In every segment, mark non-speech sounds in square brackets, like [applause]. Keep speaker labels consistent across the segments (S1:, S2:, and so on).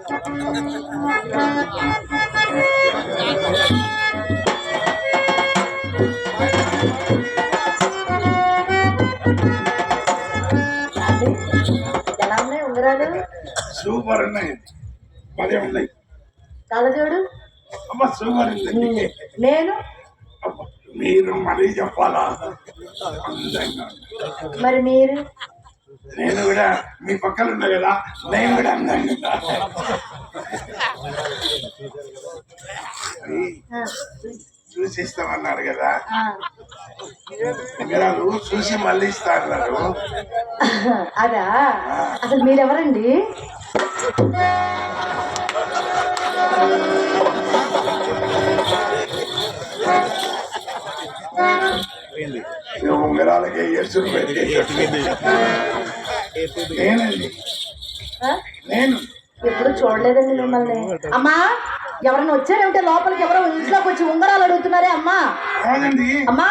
S1: Super ఉన్నాయి. పదే ఉన్నాయి.
S2: కళ్ళజోడు?
S1: అమ్మ సూపర్ ఉంది.
S2: నేను?
S1: మీరు మరీ చెప్పాలా? అందంగా.
S2: మరి మీరు?
S1: నేను కూడా మీ పక్కన ఉన్నా కదా నేను కూడా అందంగా ఉన్నా. అది
S2: ఆ,
S1: చూసి ఇస్తామన్నారు కదా. ఉంగరాలు చూసి మళ్ళీ ఇస్తా అన్నారు
S2: అదా అసలు మీరెవరండి
S1: ఉంగరాలకి ఎసురు పెట్టి? నేను.
S2: ఎప్పుడు చూడలేదండి మిమ్మల్ని. అమ్మా ఎవరైనా వచ్చారంటే లోపలికి ఎవరో ఇంట్లోకి వచ్చి ఉంగరాలు అడుగుతున్నారే అమ్మా. అమ్మా.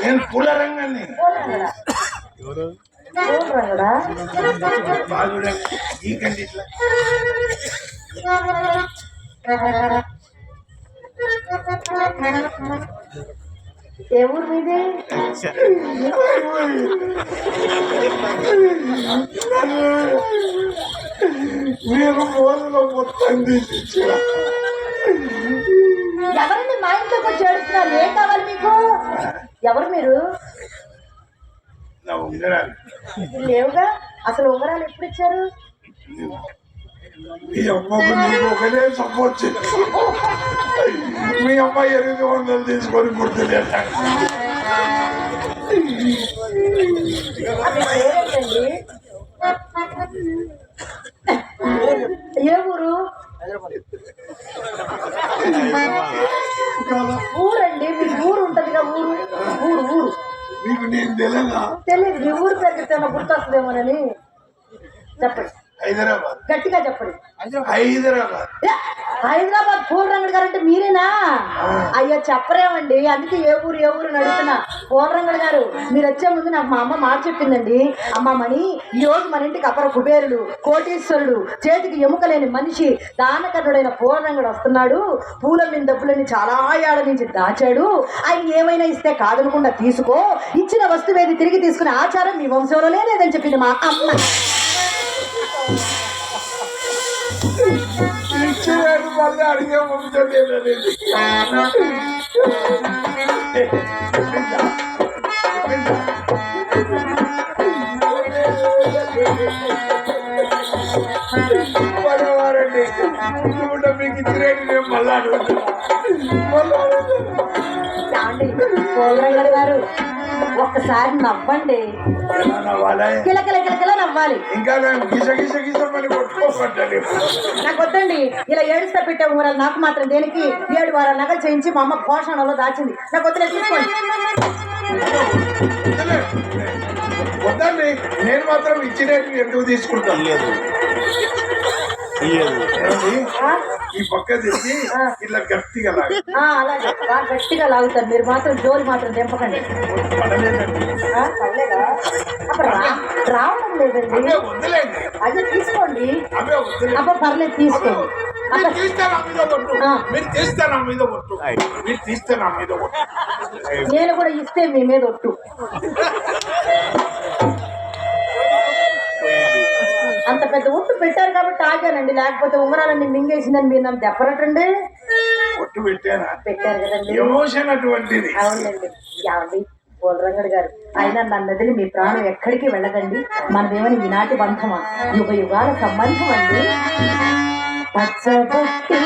S1: నేను పూల ఇట్లా
S2: ఏ ఊరు మీది
S1: మీరు రోజులో మొత్తం తీసిచ్చారు
S2: ఎవరండి మా ఇంట్లోకి వచ్చి ఏడుస్తున్నారు? ఏం కావాలి మీకు? ఎవరు మీరు?
S1: నా ఉంగరాలు.
S2: లేవుగా? అసలు ఉంగరాలు ఎప్పుడు ఇచ్చారు?
S1: మీ అమ్మకు నీకు ఒకటే సపోర్ట్ మీ అమ్మ ఎనిమిది వందలు తీసుకొని
S2: ఏ ఊరు? ఊరండి మీ ఊరు ఉంటదిగా ఊరు? ఊరు ఊరు.
S1: మీకు నేను తెలియదా
S2: తెలియదు మీ ఊరు పేరు చెప్తే గుర్తొస్తుందేమోనని. చెప్పండి.
S1: హైదరాబాద్.
S2: గట్టిగా చెప్పండి.
S1: హైదరాబాద్.
S2: హైదరాబాద్ పూల రంగడి గారు అంటే మీరేనా? అయ్యో చెప్పరేమండి. అందుకే ఏ ఊరు ఏ ఊరు పూల రంగడి గారు మీరు వచ్చే ముందు నాకు మా అమ్మ మాట చెప్పిందండి. అమ్మ మణి ఈ రోజు మన ఇంటికి అపర కుబేరుడు కోటీశ్వరుడు చేతికి ఎముక లేని మనిషి దానకర్ణుడైన పూల రంగడు వస్తున్నాడు. పూల మీద డబ్బులని చాలా ఏళ్ళ నుంచి దాచాడు. ఆయన ఏమైనా ఇస్తే కాదనకుండా తీసుకో. ఇచ్చిన వస్తువేది తిరిగి తీసుకునే ఆచారం మీ వంశంలోనే లేదని చెప్పింది మా అమ్మ.
S1: ఇచ్చినాడు మళ్ళీ అడిగే వంశం లేదండి పడవారండి. మీకు నేను మళ్ళీ
S2: గారు ఒక్కసారి నవ్వండి? కిలకిల కిలకిల నవ్వాలి.
S1: ఇంకా గిస గిస గిసమని కొట్టుకోకండి
S2: నాకు వద్దండి. ఇలా ఏడుస్తా పెట్టే ఊరాలు నాకు మాత్రం దేనికి ఏడు వారాల నగలు చేయించి మా అమ్మ పోషణలో దాచింది. నాకు వద్దులే తీసుకోండి
S1: వద్దండి. నేను మాత్రం ఇచ్చినట్టు ఎందుకు తీసుకుంటాను?
S3: లేదు?
S1: ఈ పక్క తెచ్చి ఇట్లా గట్టిగా లాగా.
S2: ఆ, అలాగే. బాగా గట్టిగా లాగుతారు. మీరు మాత్రం జోలి మాత్రం దింపకండి రావడం లేదండి. అదే తీసుకోండి. అబ్బా పర్లేదు తీసుకోండి.
S1: మీరు తీస్తే నా మీద ఒట్టు.
S2: ఆ.
S1: మీరు తీస్తే నా మీద ఒట్టు. మీరు తీస్తే నా మీద ఒట్టు.
S2: నేను కూడా ఇస్తే మీ మీద ఒట్టు. [laughs] ఆగానండి లేకపోతే ఉంగరాలన్నీ మింగేసిందని మీరు నన్ను
S1: ఒట్టు పెట్టానా?
S2: పెట్టారు కదండి.
S1: ఎమోషన్ అటువంటిది.
S2: అవునండి. యావండి పోలరంగడి గారు. అయినా నన్ను వదిలి మీ ప్రాణం ఎక్కడికి వెళ్ళదండి? మనదేమని ఈనాటి బంధమా? యుగ యుగాల సంబంధం అండి. పచ్చబొట్టి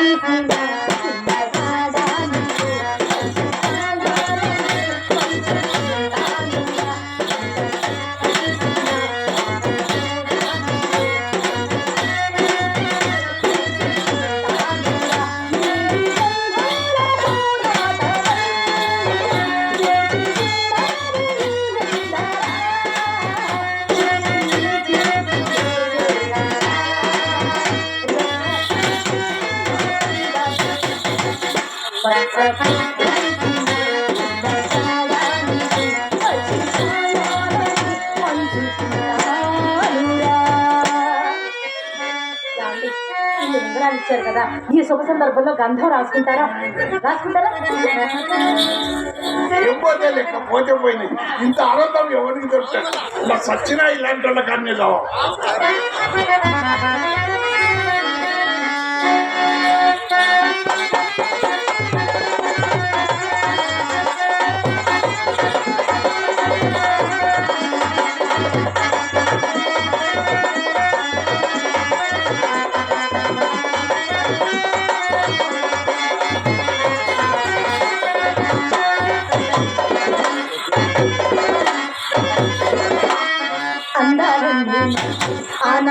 S2: ఇచ్చారు కదా ఈ శుభ సందర్భంలో గంధం రాసుకుంటారా? రాసుకుంటారా
S1: పోతే పోతే పోయినాయి. ఇంత ఆనందం ఎవరికి దొరుకుతాడు ఇలా ఇలాంటి వాళ్ళ కానీ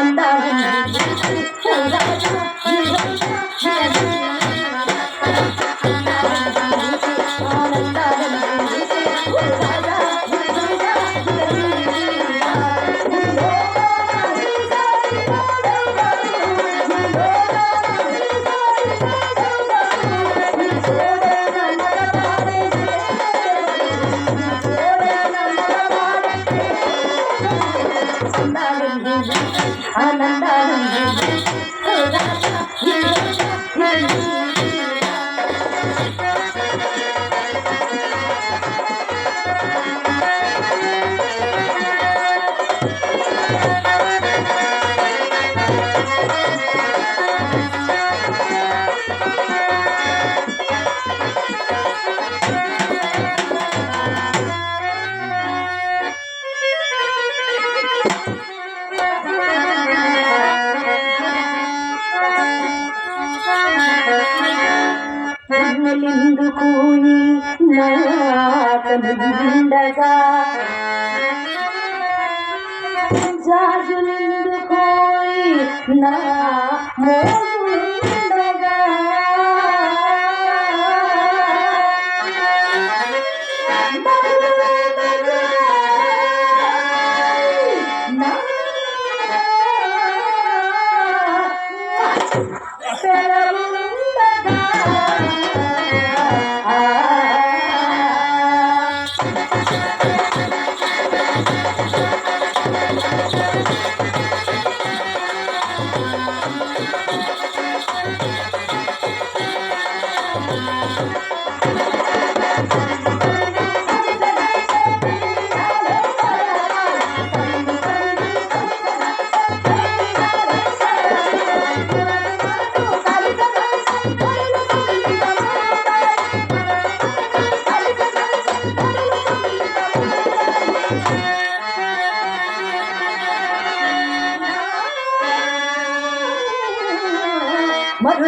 S2: வந்தார்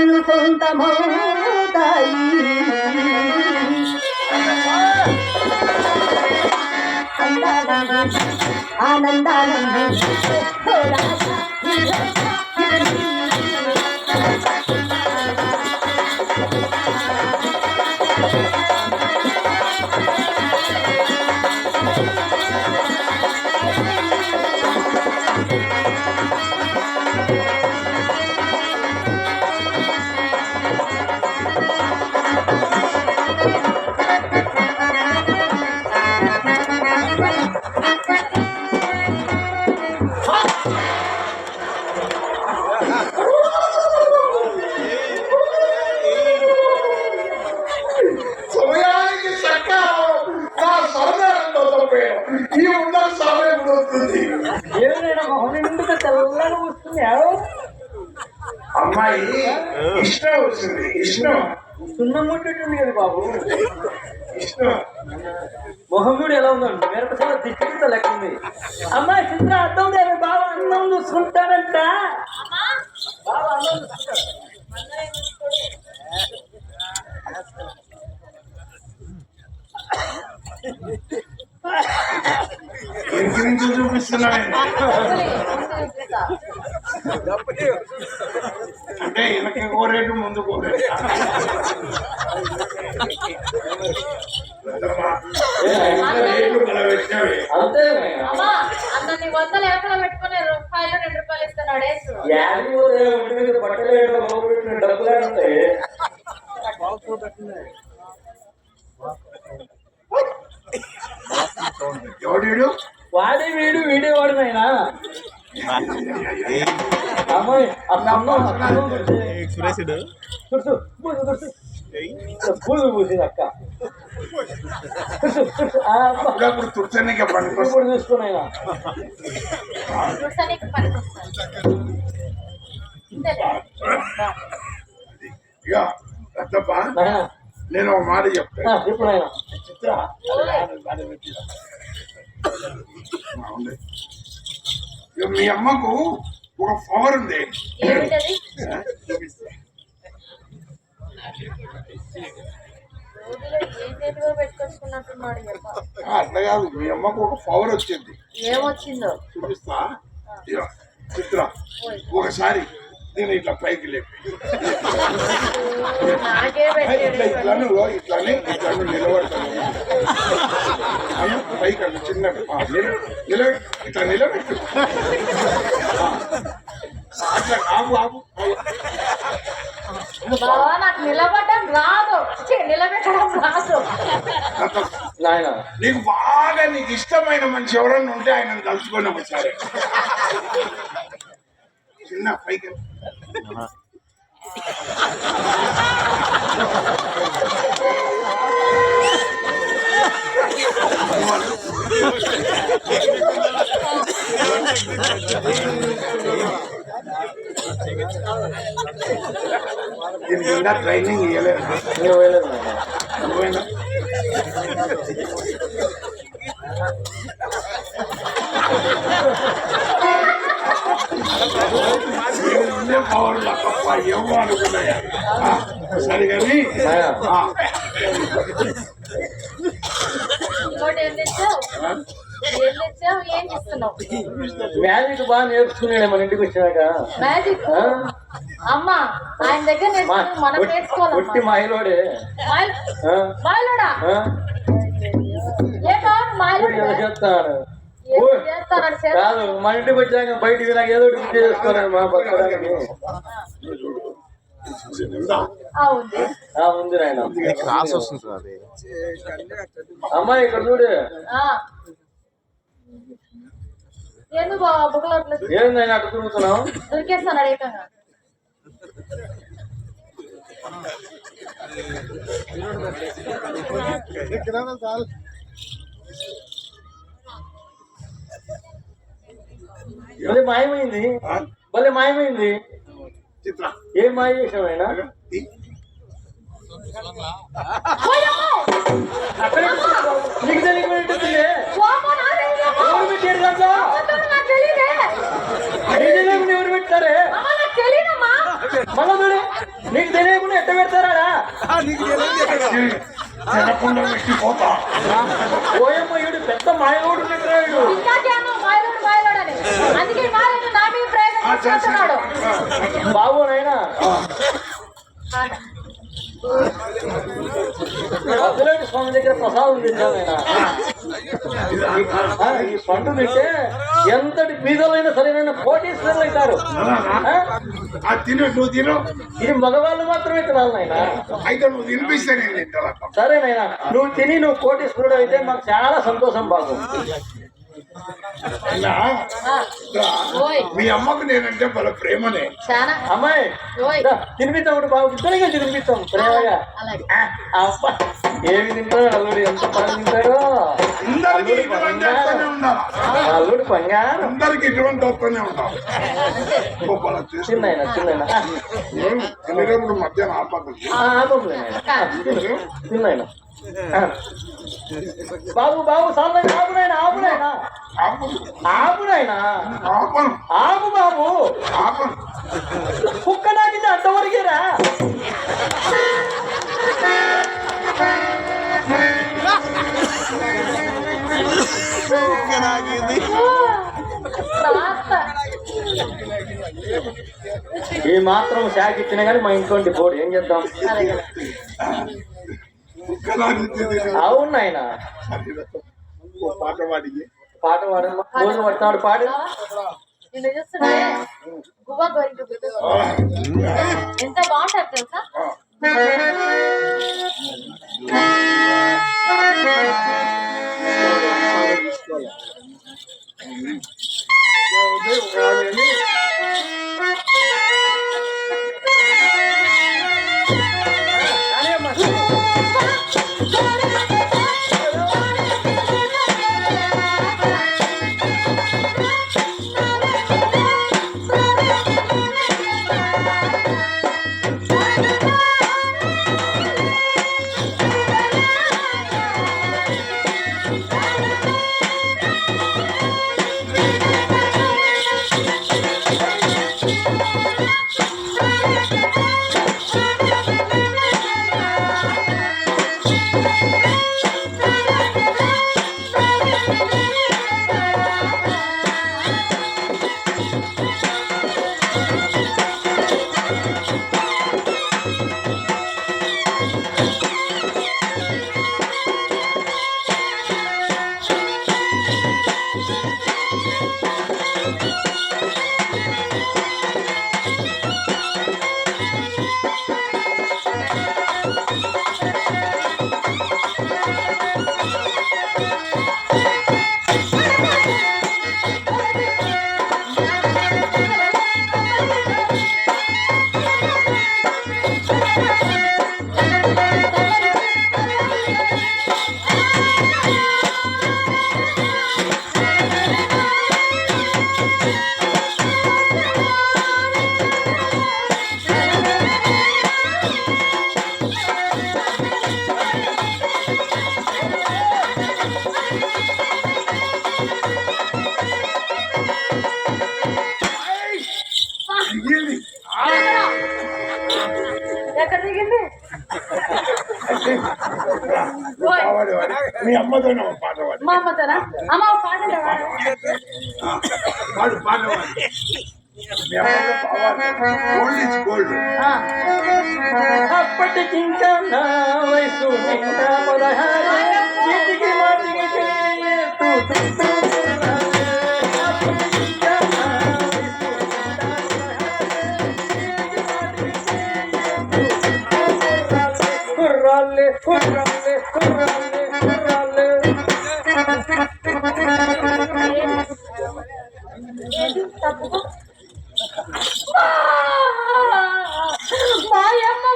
S2: మరులు సొంతమవుతాయి ఆనందానంద
S3: సున్నం ముట్టేటుంది కదా బాబు. మొహం కూడా ఎలా ఉందండి మిరపసాల దిష్టితో లెక్క ఉంది అమ్మాయి చిత్ర అర్థం లేదు. బాబా అన్నం చూసుకుంటాడంట. బాబా అన్నం చూసుకుంటాడు.
S1: అంటే వెనక కోరేటు ముందు కోరేటు
S3: అంతే.
S4: వందల ఎకరా పెట్టుకుని రూపాయలు రెండు రూపాయలు
S3: బట్టలు డబ్బులు అంటే
S1: ఎవడు
S3: వాడే వీడు వీడే వాడు నాయనా.
S5: సురేషుడు
S3: పూలు పూసింది అక్క
S1: పనికొస్తుంది
S3: చూసుకున్నాయినా
S1: ఇక పెద్దప్ప నేను ఒక మాట చెప్తాను చిత్ర మీ అమ్మకు ఒక పవర్ ఉంది. అట్లా కాదు. మీ అమ్మకు ఒక పవర్ వచ్చింది.
S4: ఏమొచ్చిందో?
S1: చూపిస్తా. చిత్ర. ఒకసారి. నేను ఇట్లా పైకి లేపి.
S4: నాకే
S1: ఇట్లా ఇట్లాను ఇట్లానే ఇట్లాను నిలబడతాను. పైకి అట్లా నిల- నిలబె ఇట్లా నిలబెట్టు. ఆ, అట్లా ఆపు
S4: బావా నాకు నిలబడడం రాదు. నిలబెట్టడం రాదు.
S1: నీకు బాగా నీకు ఇష్టమైన మనిషి ఎవరన్నా ఉంటే ఆయన తలుచుకొని ఒకసారి చిన్న పైకి దీనికి ఇంకా ట్రైనింగ్ ఇవ్వలేదు
S3: నేను పోయలేదు నాయనా
S1: నువ్వేనా ఇదే పవర్ తప్ప ఏమో అనుకున్నాయా? సరే కానీ
S3: మ్యాజిక్ బాగా నేర్చుకున్నాడు మన ఇంటికి వచ్చినాక
S4: మ్యాజిక్? అమ్మా ఆయన దగ్గర మనం
S3: ఒట్టి
S4: నేర్చుకోవాలమ్మా.
S3: మాయలోడే?
S4: మాయలోడా? ఏ కావాలి మాయలోడు?
S3: ఏదో
S4: ఏం
S3: కాదు మన ఇంటికి వచ్చాక బయటికి నాకు ఏదో ఒకటి చేసుకోవాలి మా
S4: ఉంది
S3: ఆ, ఉంది నాయన.
S5: క్రాస్ వస్తుంది సార్ అది.
S3: అమ్మాయి ఇక్కడ చూడు. ఏంది ఆయన అటు తిరుగుతున్నావు?
S4: దొరికేస్తాను
S3: భలే మాయమైంది. భలే మాయమైంది.
S1: చిత్ర.
S3: ఏం మాయ చేసావు ఆయన?
S1: ఈ,
S3: అక్కడ నీకు తెలియకపోయింటుంది ఎవరు పెట్టారు దాంట్లో? నీకు తెలియకుండా ఎవరు పెట్టారే? మళ్ళా చూడు. నీకు తెలియకుండా ఎట్ట పెడతారా? ఓయమ్మ ఈడు పెద్ద మాయలోడు పెట్టాడు
S4: అందుకే మారేడు నా మీద ప్రయోగం. చేసుకుంటున్నాడు
S3: బాబు నాయన. స్వామి దగ్గర ప్రసాదం తింటాను ఆయన ఈ పండు తింటే ఎంతటి బీదలైనా సరైన కోటీశ్వరులు అవుతారు.
S1: తిను నువ్వు తిను.
S3: ఇది మగవాళ్ళు మాత్రమే తినాలి నాయన.
S1: అయితే నువ్వు తినిపిస్తే నేను తింటా
S3: సరే నాయన. నువ్వు తిని నువ్వు కోటీశ్వరుడు అయితే మాకు చాలా సంతోషం బాబు.
S1: మీ అమ్మకు నేనంటే వాళ్ళ ప్రేమనే.
S3: అమ్మాయి
S4: ఓయ్.
S3: దా, తినిపిస్తాం ఇప్పుడు బాబు ఇద్దరిగా తినిపిస్తాం ప్రేమగా
S4: అలాగే.
S3: ఆ, అబ్బా. ఏమి తింటాడు అల్లుడు ఎంత పని తింటాడో. అల్లుడు బంగారం.
S1: అందరికి ఇటువంటి వస్తూనే చేసి
S3: చిన్న చిన్న
S1: తినేటప్పుడు మధ్యాహ్నం ఆపకండి
S3: చిన్న బాబు బాబు సార్ ఆపునైనా ఆపునైనా
S1: ఆపు
S3: ఆపు బాబు. కుక్క నాకింది. అంతవరకేరా ఈ మాత్రం శాఖ ఇచ్చినా కానీ మా ఇంట్లో పోడు ఏం చేద్దాం? అవును నాయన.
S1: పాట పాడికి.
S3: పాట పాడు. రోజు పడతాడు పాడు.
S4: నిన్ను చూస్తుంటే గువ్వ గోరింక ఎంత బాగుంటుంది తెలుసా? అనే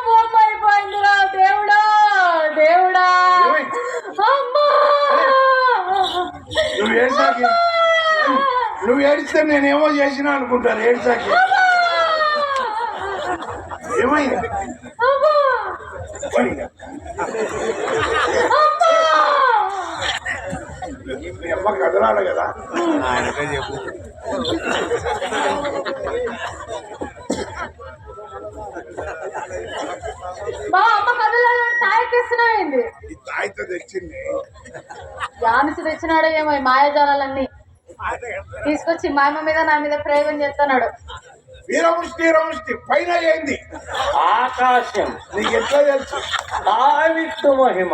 S4: బొమ్మ అయిపోయిందిరా దేవుడా దేవుడా అమ్మా
S1: నువ్వు ఏడ్చాకి? నువ్వు ఏడిస్తే నేనేమో చేసినా అనుకుంటారు ఏడ్చాకి ఏమైంది
S4: అమ్మా
S1: పోనీ.
S4: అమ్మా
S1: మీ అమ్మ కదలాలి కదా
S5: ఆయనకే చెప్పు
S4: మా అమ్మ కథలో తాయకేస్తున్నావేంది
S1: ఈ తాయితో తెచ్చింది.
S4: జామిసి తెచ్చినాడో ఏమో ఈ మాయాజాలన్నీ తీసుకొచ్చి మా అమ్మ మీద నా మీద ప్రయోగం చేస్తున్నాడు.
S1: వీరముష్టి రముష్టి పైన ఏంది?
S3: ఆకాశం.
S1: నీకు ఎట్లా తెలుసు?
S3: మహిమ.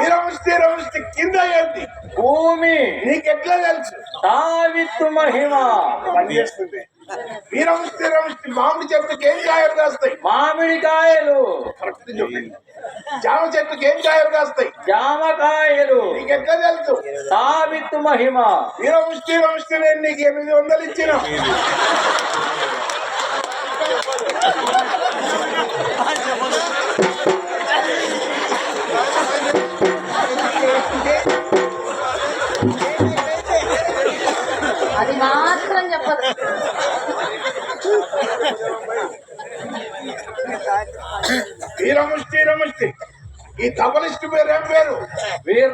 S1: వీరముష్టి రముష్టి కింద ఏంది?
S3: భూమి.
S1: నీకు ఎట్లా తెలుసు?
S3: తావిత్తు మహిమ.
S1: పని రముష్టి మామిడి చెట్టుకి ఏం కాయలు కాస్తాయి?
S3: మామిడికాయలు.
S1: కరెక్ట్ చెప్పండి. జామ చెట్టుకి ఏం కాయలు కాస్తాయి?
S3: జామకాయలు.
S1: ఎట్లా తెలుసు?
S3: తావిత్తు మహిమ.
S1: వీరముష్టి రముష్టి నేను నీకు ఎనిమిది వందలు ఇచ్చిన.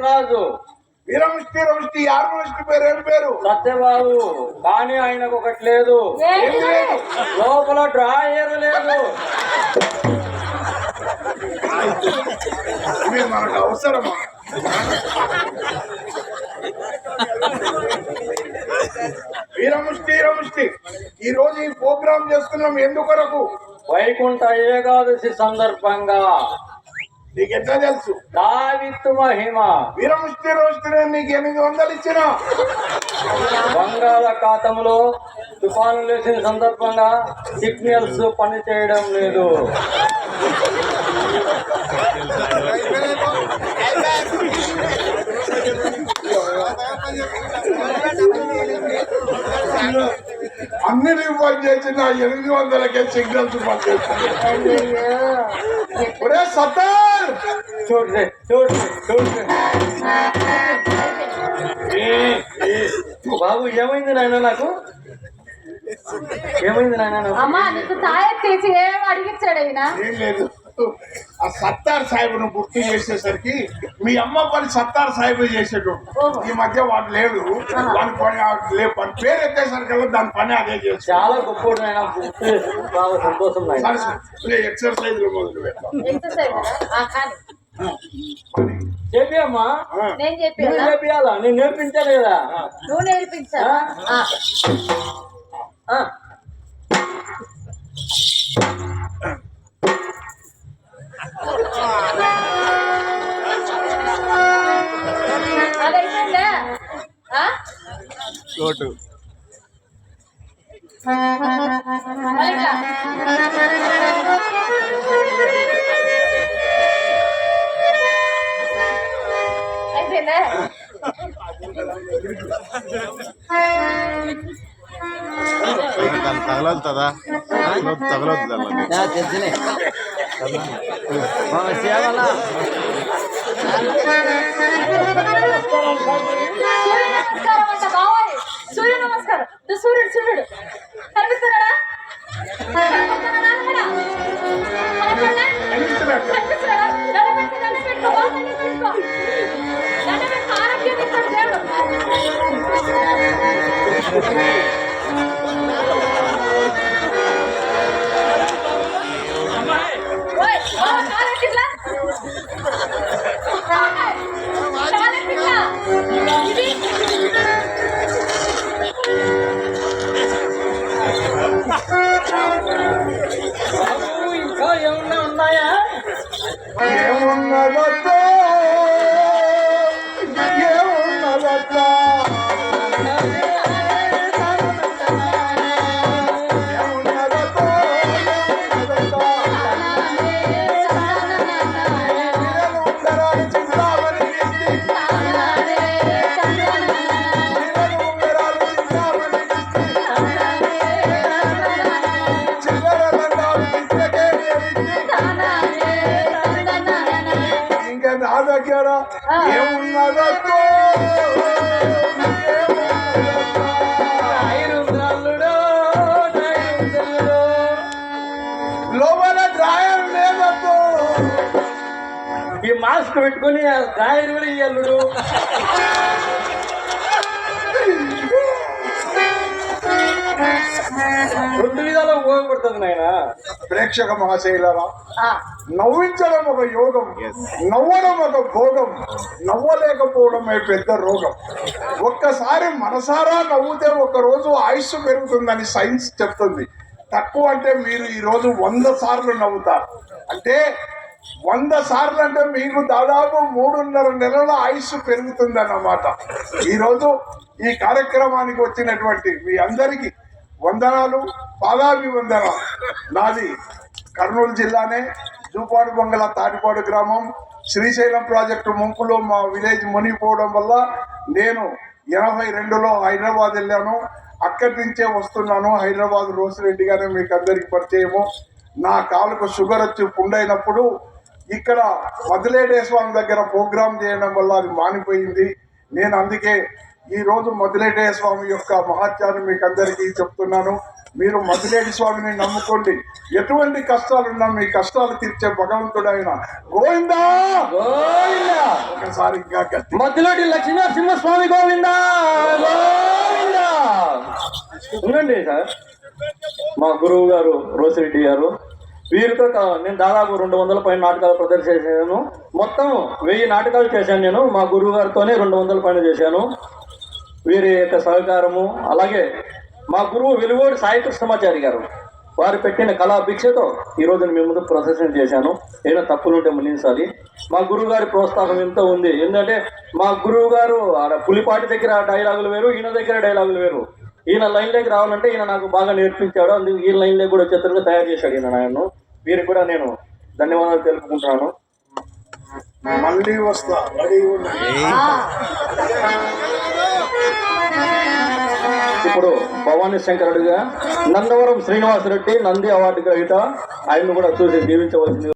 S3: వీర్రాజు
S1: వీరముష్టి రముష్టి ఆర్మలిస్ట్ పేరు ఏం పేరు?
S3: సత్యబాబు కానీ ఆయనకు ఒకటి లేదు.
S4: మరి?
S3: లోపల డ్రాయర్ లేదు.
S1: ఇవి మనకు అవసరమా? వీరముష్టి రముష్టి ఈ రోజు ఈ ప్రోగ్రామ్ చేస్తున్నాం ఎందుకొరకు?
S3: వైకుంఠ ఏకాదశి సందర్భంగా.
S1: నీకు ఎట్లా తెలుసు
S3: దావిత్తు మహిమ
S1: వీరముష్టి రముష్టి నేను నీకు ఎనిమిది వందలు ఇచ్చిన
S3: బంగాళాఖాతంలో తుఫాను లేచిన సందర్భంగా సిగ్నల్స్ పనిచేయడం లేదు
S1: అన్నిటికి పని చేసిన ఎనిమిది వందలకే సిగ్నల్స్. ఒరే
S3: చూడండి బాబు ఏమైంది నాయన నాకు? ఏమైంది నాయన
S4: అమ్మా నీకు తాయెత్తేసి ఏం అడిగించాడు ఆయన
S1: ఏం లేదు. ఆ సత్తార్ సాహెబ్ను గుర్తు చేసేసరికి మీ అమ్మ పని సత్తార్ సాహెబ్ చేసేటోడు. ఈ మధ్య వాడు లేడు. వాని పని ఆ- లే పని పేరు ఎత్తేసరికి దాని పని అదే
S3: చాలా గొప్ప చేసి చాలా సంతోషం నాయన
S1: ఎక్సర్సైజ్ మొదలు పెడతాం.
S4: ఎంతసేపు ఆ, కానీ.
S3: చెప్పి అమ్మా
S1: ఆ.
S4: నేను
S3: నేర్పించాలి కదా.
S4: నువ్వు నేర్పించాలా. ఆ.
S3: ఆ.
S5: చోటు
S4: మళ్ళీ అయిపోయిందా తగలదు నమస్కారం అంట బావాలి సూర్య నమస్కారం సూర్యుడు సూర్యుడు కనిపిస్తున్నాడా ఆరోగ్యం ఇస్తాడు దేవుడు
S3: మాస్క్ పెట్టుకుని డ్రాయర్ కూడా ఈ అల్లుడు రెండు విధాలు ఉపయోగపడుతుంది నాయన.
S1: ప్రేక్షక మహాశైలరా
S2: ఆ,
S1: నవ్వించడం ఒక యోగం నవ్వడం ఒక భోగం నవ్వలేకపోవడమే పెద్ద రోగం. ఒక్కసారి మనసారా నవ్వుతే ఒక రోజు ఆయుష్ పెరుగుతుందని సైన్స్ చెప్తుంది. తక్కువ అంటే మీరు ఈ రోజు వంద సార్లు నవ్వుతారు. అంటే వంద సార్లు అంటే మీకు దాదాపు మూడున్నర నెలల ఆయుష్ పెరుగుతుంది అన్నమాట ఈరోజు ఈ కార్యక్రమానికి వచ్చినటువంటి మీ అందరికీ వందనాలు పాదాభివందనాలు. నాది కర్నూలు జిల్లానే జూపాడు బంగళ తాటిపాడు గ్రామం. శ్రీశైలం ప్రాజెక్టు ముంపులో మా విలేజ్ మునిగిపోవడం వల్ల నేను ఎనభై రెండులో హైదరాబాద్ వెళ్ళాను. అక్కడి నుంచే వస్తున్నాను. హైదరాబాద్ రోసిరెడ్డి గారే మీకు అందరికి పరిచయము. నా కాలుకు షుగర్ వచ్చి పుండైనప్పుడు ఇక్కడ మదిలేడే స్వామి దగ్గర ప్రోగ్రామ్ చేయడం వల్ల అది మానిపోయింది. నేను అందుకే ఈ రోజు మదిలేటే స్వామి యొక్క మహత్యాన్ని మీకు అందరికీ చెప్తున్నాను. మీరు మదిలేటి స్వామిని నమ్ముకోండి. ఎటువంటి కష్టాలున్నా మీ కష్టాలు తీర్చే భగవంతుడు ఆయన గోవిందా!
S3: గోవిందా!
S1: ఒకసారి ఇంకా గట్టి.
S3: మధ్యలోటి లక్ష్మీనరసింహస్వామి గోవింద! గోవింద! ఉండండి సార్. మా గురువు గారు రోసిరెడ్డి గారు. వీరితో నేను దాదాపు రెండు వందల పైన నాటకాలు ప్రదర్శించాను మొత్తం వెయ్యి నాటకాలు చేశాను నేను. మా గురువు గారితోనే రెండు వందల పైన చేశాను. వీరి యొక్క సహకారము అలాగే మా గురువు వెలువడి సాయి కృష్ణమాచారి గారు వారు పెట్టిన కళా భిక్షతో ఈరోజు మీ ముందు ప్రదర్శన చేశాను. ఏదైనా తప్పులుంటే మన్నించాలి. మా గురువు గారి ప్రోత్సాహం ఎంతో ఉంది. ఎందుకంటే మా గురువు గారు ఆడ పులిపాటి దగ్గర డైలాగులు వేరు ఈయన దగ్గర డైలాగులు వేరు. ఈయన లైన్లోకి రావాలంటే ఈయన నాకు బాగా నేర్పించాడు. అందుకు ఈ లైన్లోకి కూడా వచ్చేటట్టుగా తయారు చేశాడు ఈయన నన్ను వీరికి కూడా నేను ధన్యవాదాలు తెలుపుకుంటున్నాను.
S1: మళ్ళీ వస్తా.
S3: ఇప్పుడు భవానీ శంకరుడిగా నందవరం శ్రీనివాసరెడ్డి నంది అవార్డు గ్రహీత. ఆయన్ని కూడా చూసి దీవించవలసింది